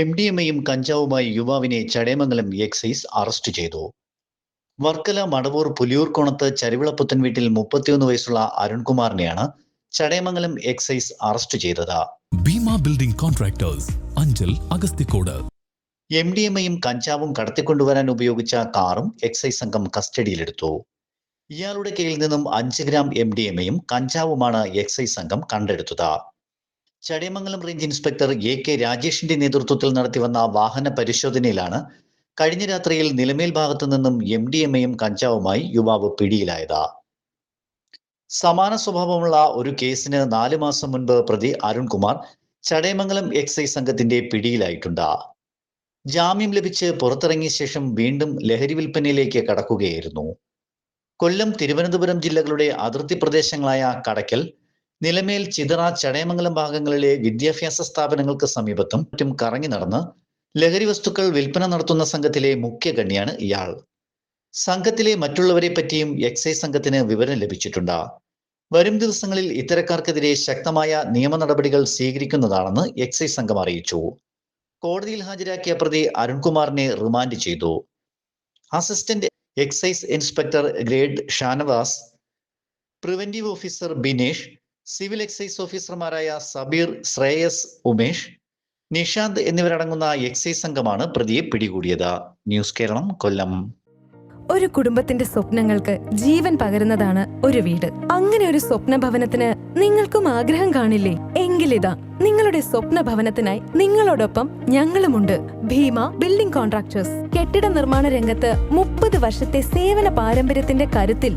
M D M എയും കഞ്ചാവുമായി യുവാവിനെ ചടയമംഗലം എക്സൈസ് അറസ്റ്റ് ചെയ്തു. വർക്കല മടവൂർ പുലിയൂർക്കോണത്ത് ചരിവിളപ്പുത്തൻ വീട്ടിൽ മുപ്പത്തിയൊന്ന് വയസ്സുള്ള അരുൺകുമാറിനെയാണ് ചടയമംഗലം എക്സൈസ് അറസ്റ്റ് ചെയ്തത്. Bhima building contractors Anchal Agasthikode. M D M എയും കഞ്ചാവും കടത്തിക്കൊണ്ടുവരാൻ ഉപയോഗിച്ച കാറും എക്സൈസ് സംഘം കസ്റ്റഡിയിലെടുത്തു. ഇയാളുടെ കയ്യിൽ നിന്നും അഞ്ച് ഗ്രാം എം ഡി എം എയും കഞ്ചാവുമാണ് എക്സൈസ് സംഘം കണ്ടെടുത്തത്. Chadayamangalam range inspector A K രാജേഷിന്റെ നേതൃത്വത്തിൽ നടത്തിവന്ന വാഹന പരിശോധനയിലാണ് കഴിഞ്ഞ രാത്രിയിൽ നിലമേൽ ഭാഗത്തു നിന്നും എം ഡി എം എയും കഞ്ചാവുമായി യുവാവ് പിടിയിലായത്. സമാന സ്വഭാവമുള്ള ഒരു കേസിന് നാല് മാസം മുൻപ് പ്രതി അരുൺകുമാർ ചടയമംഗലം എക്സൈസ് സംഘത്തിന്റെ പിടിയിലായിട്ടുണ്ട്. ജാമ്യം ലഭിച്ച് പുറത്തിറങ്ങിയ ശേഷം വീണ്ടും ലഹരി വിൽപ്പനയിലേക്ക് കടക്കുകയായിരുന്നു. കൊല്ലം തിരുവനന്തപുരം ജില്ലകളുടെ അതിർത്തി പ്രദേശങ്ങളായ കടയ്ക്കൽ നിലമേൽ ചിതറ ചടയമംഗലം ഭാഗങ്ങളിലെ വിദ്യാഭ്യാസ സ്ഥാപനങ്ങൾക്ക് സമീപത്തും മറ്റും കറങ്ങി നടന്ന് ലഹരി വസ്തുക്കൾ വിൽപ്പന നടത്തുന്ന സംഘത്തിലെ മുഖ്യ കണ്ണിയാണ് ഇയാൾ. സംഘത്തിലെ മറ്റുള്ളവരെ പറ്റിയും എക്സൈസ് സംഘത്തിന് വിവരം ലഭിച്ചിട്ടുണ്ട്. വരും ദിവസങ്ങളിൽ ഇത്തരക്കാർക്കെതിരെ ശക്തമായ നിയമ നടപടികൾ സ്വീകരിക്കുന്നതാണെന്ന് എക്സൈസ് സംഘം അറിയിച്ചു. കോടതിയിൽ ഹാജരാക്കിയ പ്രതി അരുൺകുമാറിനെ റിമാൻഡ് ചെയ്തു. Assistant excise inspector grade Shanavas preventive officer Binesh civil excise ഓഫീസർമാരായ സബീർ ശ്രേയസ് ഉമേഷ് നിഷാന്ത് എന്നിവരടങ്ങുന്ന എക്സൈസ് സംഘമാണ് പ്രതിയെ പിടികൂടിയത്. ന്യൂസ് കേരളം കൊല്ലം. ഒരു കുടുംബത്തിന്റെ സ്വപ്നങ്ങൾക്ക് ജീവൻ പകരുന്നതാണ് ഒരു വീട്. അങ്ങനെ ഒരു സ്വപ്ന ഭവനത്തിന് നിങ്ങൾക്കും ആഗ്രഹം കാണില്ലേ? എങ്കിലിതാ നിങ്ങളുടെ സ്വപ്ന ഭവനത്തിനായി നിങ്ങളോടൊപ്പം ഞങ്ങളുമുണ്ട്. Bhima building contractors. കെട്ടിട നിർമ്മാണ രംഗത്ത് മുപ്പത് വർഷത്തെ സേവന പാരമ്പര്യത്തിന്റെ കരുത്തിൽ